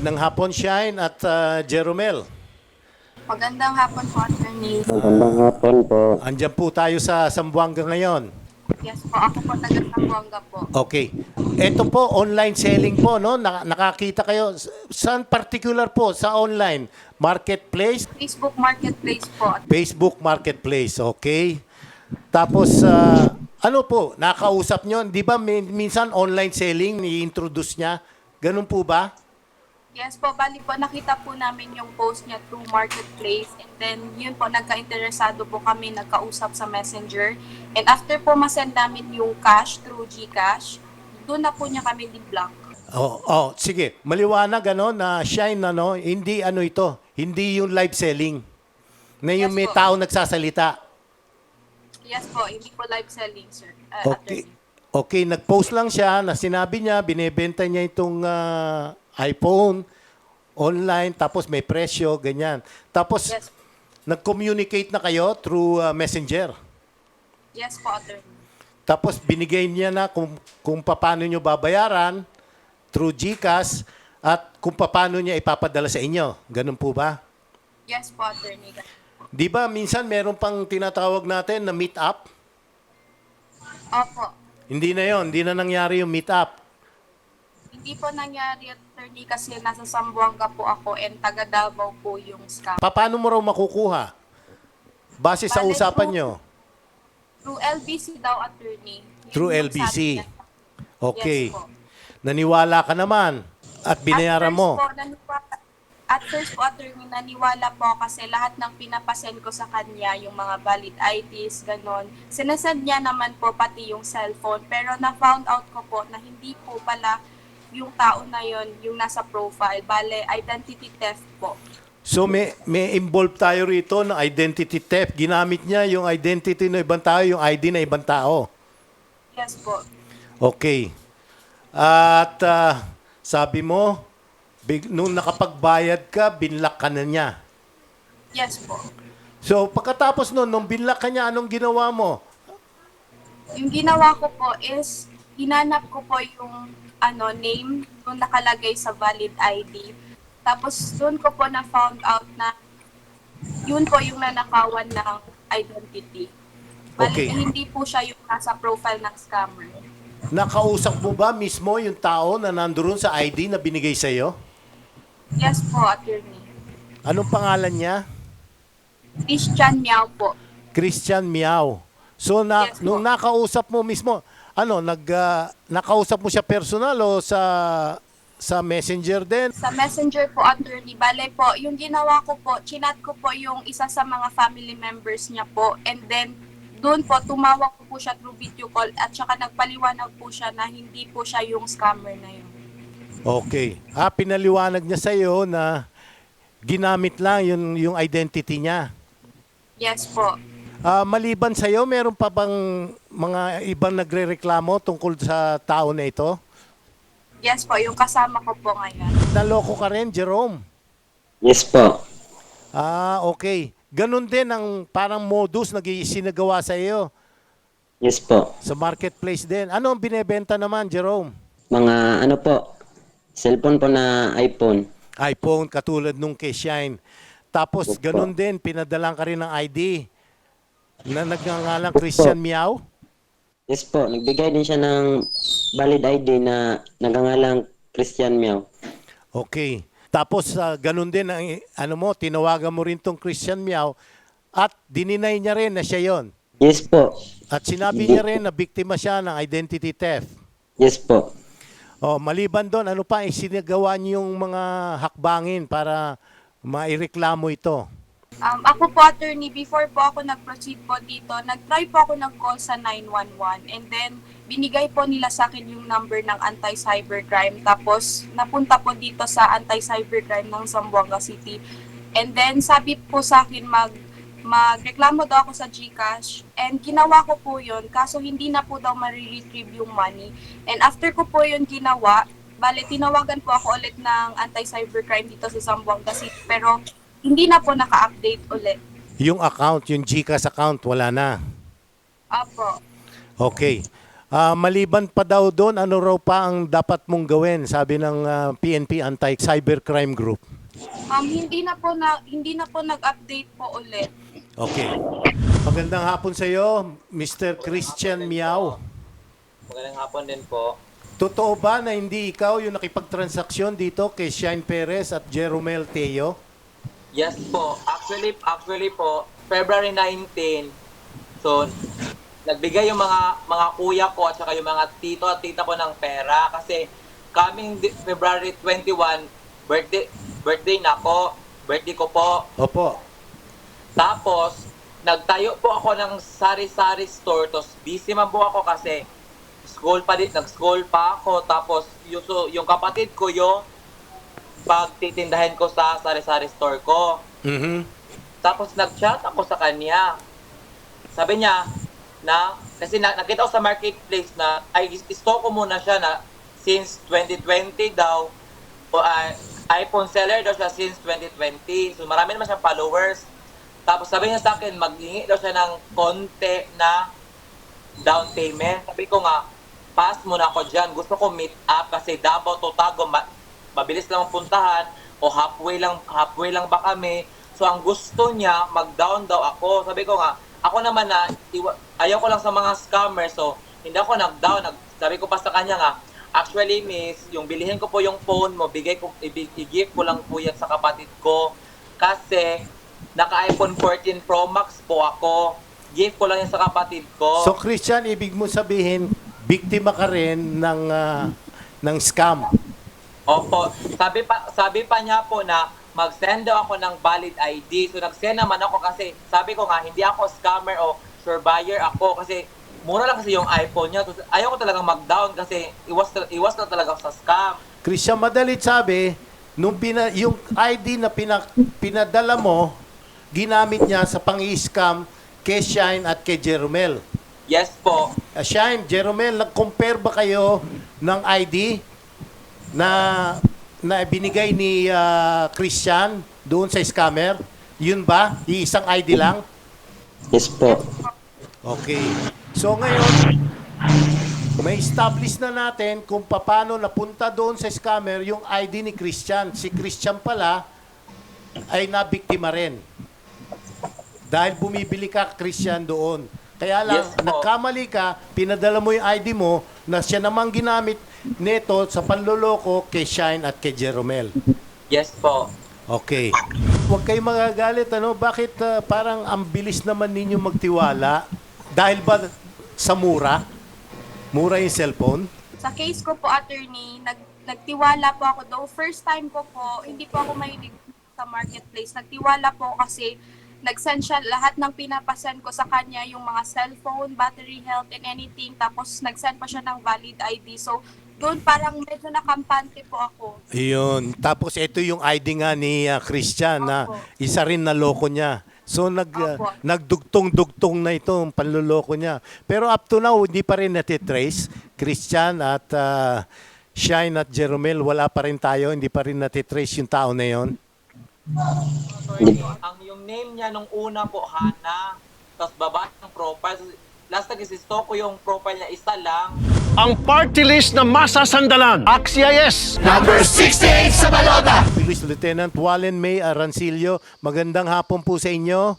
Magandang hapon, Shine at uh, Jeromel. Magandang hapon po, attorney. Magandang hapon po. Andyan po tayo sa Sambuanga ngayon. Yes po, ako po taga Sambuanga po. Okay. Ito po, online selling po, no? Nak- nakakita kayo. Saan particular po sa online? Marketplace? Facebook Marketplace po. Facebook Marketplace, okay? Tapos, ah, ano po, nakausap nyo? Di ba min- minsan online selling, i-introduce niya? Ganun po ba? Yes po, bali po, nakita po namin yung post niya through Marketplace. And then, yun po, nagka-interesado po kami, nagkausap sa Messenger. And after po masend namin yung cash through GCash, doon na po niya kami di-block. Oh, oh, sige. Maliwanag ano na Shine ano, hindi ano ito, hindi yung live selling. Na yung Yes may po. tao nagsasalita. Yes po, hindi po live selling, sir. Uh, Okay. attorney. Okay, nag-post lang siya na sinabi niya, binebenta niya itong ah, iPhone online, tapos may presyo, ganyan. Tapos, Yes, nag-communicate na kayo through ah, Messenger. yes po, attorney. Tapos, binigay niya na kung, kung paano nyo babayaran through GCash at kung paano niya ipapadala sa inyo. Ganun po ba? Yes po, attorney. Di ba minsan meron pang tinatawag natin na meet up? Opo. Hindi na yon, hindi na nangyari yung meet up. Hindi po nangyari, attorney, kasi nasa Sambuanga po ako and taga Davao po yung scam. Pa- Paano mo raw makukuha? Base sa Bale, usapan through- nyo. Through LBC daw, attorney. Yun Through yung LBC. sabi niya. Okay. Yes po. Naniwala ka naman at binayaran At first mo. Po, naniwala, at first po, attorney, naniwala po kasi lahat ng pinapasend ko sa kanya, yung mga valid IDs, ganon. Sinasend niya naman po pati yung cellphone. Pero na-found out ko po na hindi po pala yung tao na yon yung nasa profile. Bale, identity theft po. So may, may involved tayo rito ng identity theft. Ginamit niya yung identity ng ibang tao, yung ID ng ibang tao. Yes po. Okay. At ah, sabi mo, big, nung nakapagbayad ka, binlock ka na niya. Yes po. So pagkatapos nun, nung binlock ka niya, anong ginawa mo? Yung ginawa ko po is, hinanap ko po yung ano name kung nakalagay sa valid ID. Tapos doon ko po na found out na yun po yung nanakawan ng identity. Bali, Okay. hindi po siya yung nasa profile ng scammer. Nakausap mo ba mismo yung tao na nandoon sa ID na binigay sa'yo? Yes po, attorney. Anong pangalan niya? Christian Miao po. Christian Miao. So na, Yes po. nung nakausap mo mismo, ano, nag ah, nakausap mo siya personal o sa sa Messenger din? Sa messenger po, attorney, bale po, yung ginawa ko po, chinat ko po yung isa sa mga family members niya po. And then, doon po, tumawag ko po siya through video call at saka nagpaliwanag po siya na hindi po siya yung scammer na yun. Okay. Ah, pinaliwanag niya sa iyo na ginamit lang yung yung identity niya. Yes po. Ah, maliban sa iyo, meron pa bang mga ibang nagrereklamo tungkol sa tao na ito? Yes po, yung kasama ko po ngayon. Naloko ka rin, Jerome. Yes po. Ah, okay. Ganon din ang parang modus na sinagawa sa iyo Yes po. sa marketplace din. Ano ang binebenta naman, Jerome? Mga ano po, cellphone po na iPhone. iPhone katulad nung kay Shine. Tapos Opo. ganun din, pinadalang ka rin ng ID na nagngangalang Christian Miao. Yes po, nagbigay din siya ng valid ID na nagangalang Christian Miao. Okay. Tapos ah, ganun din ang ano mo, tinawagan mo rin tong Christian Miao at dininay niya rin na siya 'yon. Yes po. At sinabi niya rin na biktima siya ng identity theft. Yes po. Oh, maliban doon, ano pa isinagawa niyong mga hakbangin para maireklamo ito? Um, ako po, attorney, before po ako nag-proceed po dito, nag-try po ako nag-call sa 911 and then binigay po nila sa akin yung number ng anti-cybercrime tapos napunta po dito sa anti-cybercrime ng Zamboanga City. And then sabi po sa akin mag magreklamo daw ako sa GCash and ginawa ko po yun kaso hindi na po daw mariretrieve yung money. And after ko po yun ginawa, bale tinawagan po ako ulit ng anti-cybercrime dito sa Zamboanga City pero hindi na po naka-update ulit. Yung account, yung GCash account, wala na. Apo. Okay. Ah, maliban pa daw doon, ano raw pa ang dapat mong gawin, sabi ng ah, PNP Anti-Cybercrime Group. Um, hindi na po na hindi na po nag-update po ulit. Okay. Magandang hapon sa iyo, Mr. Christian Miao. Magandang hapon din po. Totoo ba na hindi ikaw yung nakipagtransaksyon dito kay Shine Perez at Jeromel Teo? Yes po. Actually, actually po, February 19, so nagbigay yung mga mga kuya ko at saka yung mga tito at tita ko ng pera kasi coming February 21, birthday birthday na ko, birthday ko po. Opo. Tapos, nagtayo po ako ng sari-sari store. Tapos, busy man po ako kasi school pa din, nag-school pa ako. Tapos, yung, so, yung kapatid ko yung pagtitindahin ko sa sari-sari store ko. Mhm. Tapos, nag-chat ako sa kanya. Sabi niya na, kasi na, nakita ko sa marketplace na, ay, stock ko muna siya na since 2020 daw, o, ah, iPhone seller daw siya since 2020. So, marami naman siyang followers. Tapos sabi niya sa akin, maghingi daw siya ng konti na down payment. Sabi ko nga, pass muna ako dyan. Gusto ko meet up kasi Davao to Tago, ma- mabilis lang ang puntahan o halfway lang, halfway lang ba kami. So ang gusto niya, mag-down daw ako. Sabi ko nga, ako naman na, iwa- ayaw ko lang sa mga scammer. So hindi ako nag-down. Nag, sabi ko pa sa kanya nga, actually miss, yung bilihin ko po yung phone mo, bigay ko, i-gift ko lang po yan sa kapatid ko. Kasi naka iPhone 14 Pro Max po ako. Gift ko lang yan sa kapatid ko. So Christian, ibig mo sabihin, biktima ka rin ng ah, ng scam. Opo. Sabi pa sabi pa niya po na mag-send daw ako ng valid ID. So nag-send naman ako kasi sabi ko nga hindi ako scammer o sure buyer ako kasi mura lang kasi yung iPhone niya. So, ayaw ko talagang mag-down kasi iwas iwas na talaga sa scam. Christian, madalit sabi, nung pina, yung ID na pina, pinadala mo, ginamit niya sa pang-scam kay Shine at kay Jeromel. Yes po. Uh, Shine, Jeromel, nag-compare ba kayo ng ID na na binigay ni ah, Christian doon sa scammer? Yun ba? Iisang ID lang? Yes po. Okay. So ngayon, may establish na natin kung paano napunta doon sa scammer yung ID ni Christian. Si Christian pala ay nabiktima rin. Dahil bumibili ka, Christian, doon. Kaya lang, Yes po. nagkamali ka, pinadala mo yung ID mo na siya namang ginamit neto sa panloloko kay Shine at kay Jeromel. Yes po. Okay. Huwag kayong magagalit, ano? Bakit ah, parang ang bilis naman ninyo magtiwala? Dahil ba sa mura? Mura yung cellphone? Sa case ko po, attorney, nag, nagtiwala po ako. Though first time ko po, hindi po ako mahilig sa marketplace. Nagtiwala po kasi nag-send siya lahat ng pinapasend ko sa kanya, yung mga cellphone, battery health, and anything. Tapos nag-send pa siya ng valid ID. So, doon parang medyo nakampante po ako. Yun. Tapos ito yung ID nga ni ah, Christian na Opo. isa rin na loko niya. So nag Opo. nagdugtong-dugtong na ito ang panloloko niya. Pero up to now hindi pa rin natitrace Christian at ah, Shine at Jeromel wala pa rin tayo, hindi pa rin natitrace yung tao na yon. Sorry, ang yung name niya nung una po, Hana. Tapos baba ng profile. Last nag ko yung profile niya, isa lang. ang party list na masasandalan. AXIS! Police Lieutenant Wallen May Arancillo, magandang hapon po sa inyo.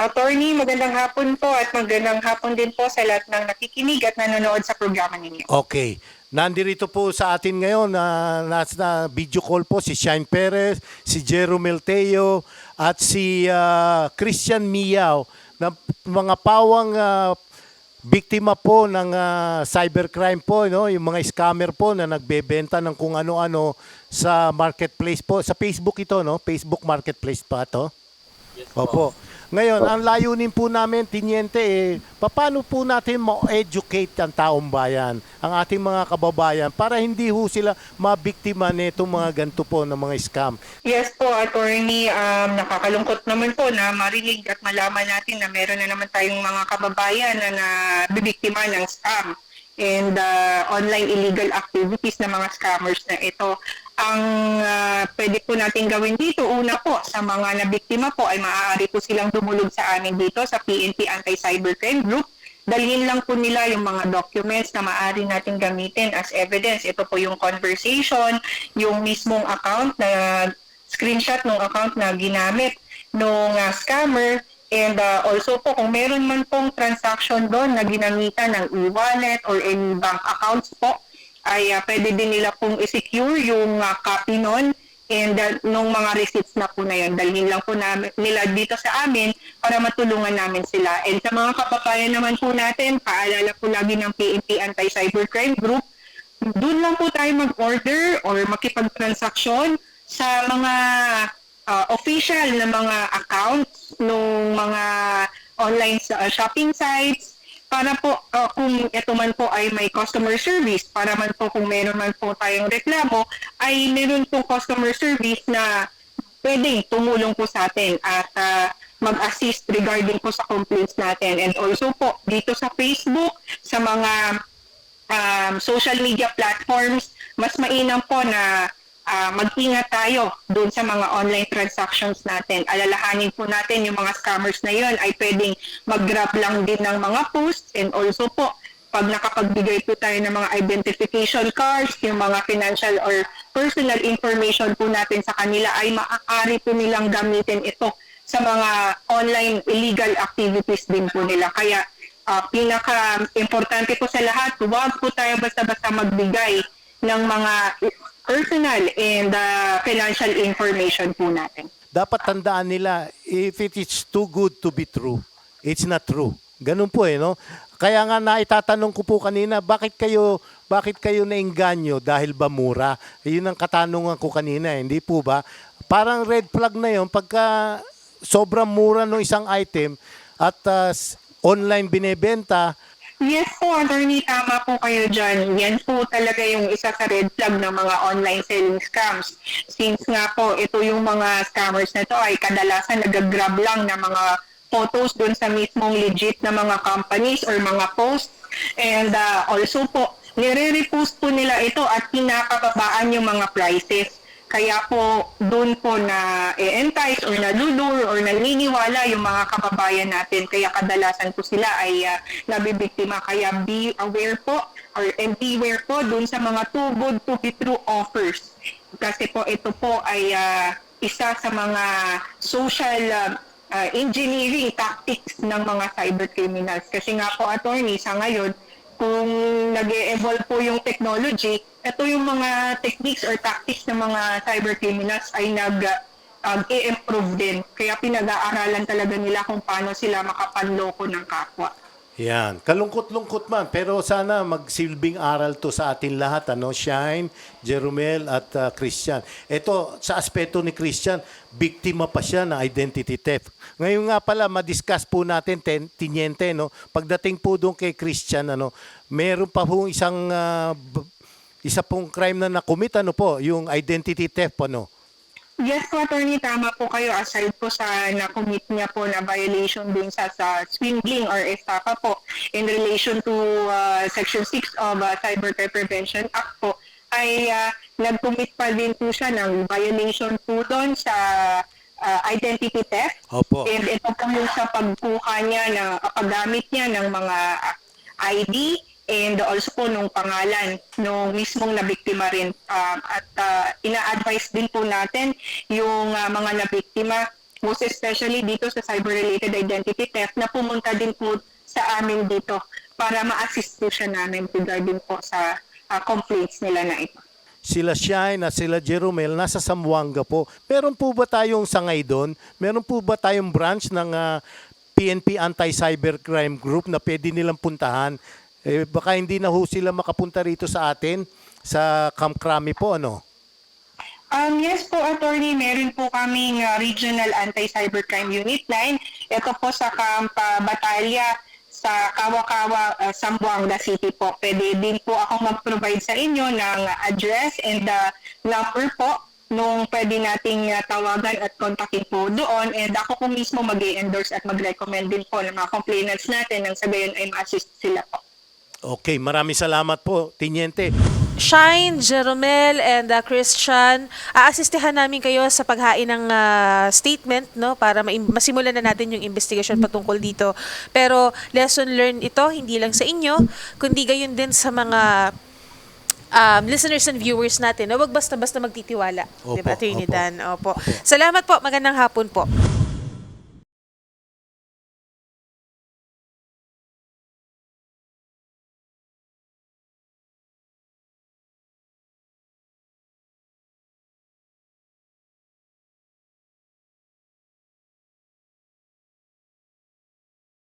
Attorney, magandang hapon po at magandang hapon din po sa lahat ng nakikinig at nanonood sa programa ninyo. Okay. Nandito po sa atin ngayon na nasa video call po si Shine Perez, si Jeromel Teo at si ah, Christian Miao na mga pawang ah, biktima po ng ah, cybercrime po, no? yung mga scammer po na nagbebenta ng kung ano-ano sa marketplace po. Sa Facebook ito, no? Facebook Marketplace pa to. Yes po. Ngayon, ang layunin po namin, Tiniente, eh, paano po natin ma-educate ang taong bayan, ang ating mga kababayan, para hindi ho sila mabiktima nitong mga ganito po ng mga scam. Yes po, attorney, um, nakakalungkot naman po na marinig at malaman natin na meron na naman tayong mga kababayan na nabibiktima ng scam and uh, online illegal activities ng mga scammers na ito. Ang uh, pwede po natin gawin dito, una po, sa mga nabiktima po ay maaari po silang dumulog sa amin dito sa PNP Anti-Cybercrime Group dalhin lang po nila yung mga documents na maaari natin gamitin as evidence. Ito po yung conversation, yung mismong account na screenshot ng account na ginamit nung uh, scammer and uh, also po kung meron man pong transaction doon na ginamitan ng e-wallet or any bank accounts po ay uh, pwede din nila pong i-secure yung uh, copy nun and uh, nung mga receipts na po na yun, dalhin lang po namin, nila dito sa amin para matulungan namin sila. And sa mga kapapayan naman po natin, paalala po lagi ng PNP Anti-Cybercrime Group, doon lang po tayo mag-order or makipag-transaksyon sa mga uh, official na mga accounts ng mga online sa- uh, shopping sites para po uh, kung ito man po ay may customer service para man po kung meron man po tayong reklamo ay meron po customer service na pwedeng tumulong po sa atin at uh, mag-assist regarding po sa complaints natin. And also po dito sa Facebook sa mga um, social media platforms, mas mainam po na ah, mag-ingat tayo doon sa mga online transactions natin. Alalahanin po natin yung mga scammers na yun ay pwedeng mag-grab lang din ng mga posts and also po pag nakapagbigay po tayo ng mga identification cards, yung mga financial or personal information po natin sa kanila ay maaari po nilang gamitin ito sa mga online illegal activities din po nila. Kaya ah, pinaka-importante po sa lahat, huwag po tayo basta-basta magbigay ng mga personal and ah, financial information po natin. dapat tandaan nila, if it is too good to be true, it's not true. Ganun po eh, no? Kaya nga naitatanong ko po kanina, bakit kayo bakit kayo nainganyo dahil ba mura? Yun ang katanungan ko kanina, eh, hindi po ba? Parang red flag na yon pagka sobrang mura ng isang item at s- online binebenta, Yes po, attorney, tama po kayo dyan. Yan po talaga yung isa sa red flag ng mga online selling scams. Since nga po, ito yung mga scammers na to ay kadalasan nag-grab lang ng mga photos dun sa mismong legit na mga companies or mga posts. And uh, also po, nire-repost po nila ito at pinakababaan yung mga prices. Kaya po, doon po na e-entice or nalulur or naniniwala yung mga kababayan natin. Kaya kadalasan po sila ay uh, nabibiktima. Kaya be aware po or and beware po doon sa mga too good to be true offers. Kasi po ito po ay ah, isa sa mga social ah, ah, engineering tactics ng mga cyber criminals. Kasi nga po, attorney, sa ngayon, kung nag evolve po yung technology, ito yung mga techniques or tactics ng mga cyber criminals ay nag uh, i-improve din. Kaya pinag-aaralan talaga nila kung paano sila makapanloko ng kapwa. Yan. Kalungkot-lungkot man. Pero sana magsilbing aral to sa atin lahat. Ano? Shine, Jeromel at uh, Christian. Ito, sa aspeto ni Christian, biktima pa siya ng identity theft. Ngayon nga pala, madiscuss po natin, ten, tinyente, no? pagdating po doon kay Christian, ano, meron pa po isang, uh, isa pong crime na nakumit, ano po, yung identity theft, ano? Yes po, attorney, tama po kayo. Aside po sa na-commit niya po na violation din sa, sa swindling or estafa po in relation to uh, Section 6 of uh, Cybercrime Prevention Act po, ay uh, nag-commit pa din po siya ng violation po doon sa uh, identity theft. Opo. And ito po yung sa pagkuha niya, na paggamit niya ng mga ID and also po nung pangalan nung mismong nabiktima rin. Um, at uh, ina-advise din po natin yung uh, mga nabiktima, most especially dito sa cyber-related identity theft, na pumunta din po sa amin dito para ma-assist po siya namin regarding po sa uh, complaints nila na ito. sila Shine at sila Jeromel nasa Zamboanga po. Meron po ba tayong sangay doon? Meron po ba tayong branch ng ah, PNP Anti-Cybercrime Group na pwede nilang puntahan? Eh, baka hindi na ho sila makapunta rito sa atin sa Camp Crami po, ano? Um, yes po, attorney, meron po kaming uh, Regional Anti-Cybercrime Unit 9. Ito po sa Camp uh, Batalya sa Kawa-Kawa, uh, Zamboanga City po. Pwede din po ako mag-provide sa inyo ng address and the number po nung pwede nating uh, tawagan at kontakin po doon. And ako po mismo mag endorse at mag-recommend din po ng mga complainants natin nang sa ay ma-assist sila po. Okay, maraming salamat po, Tinyente. Shine, Jeromel, and uh, Christian, aasistehan namin kayo sa paghain ng uh, statement no para maim- masimulan na natin yung investigation patungkol dito. Pero lesson learned ito hindi lang sa inyo, kundi gayon din sa mga um, listeners and viewers natin na wag basta-basta magtitiwala. Opo, Di ba, Attorney opo. Opo. Salamat po. Magandang hapon po.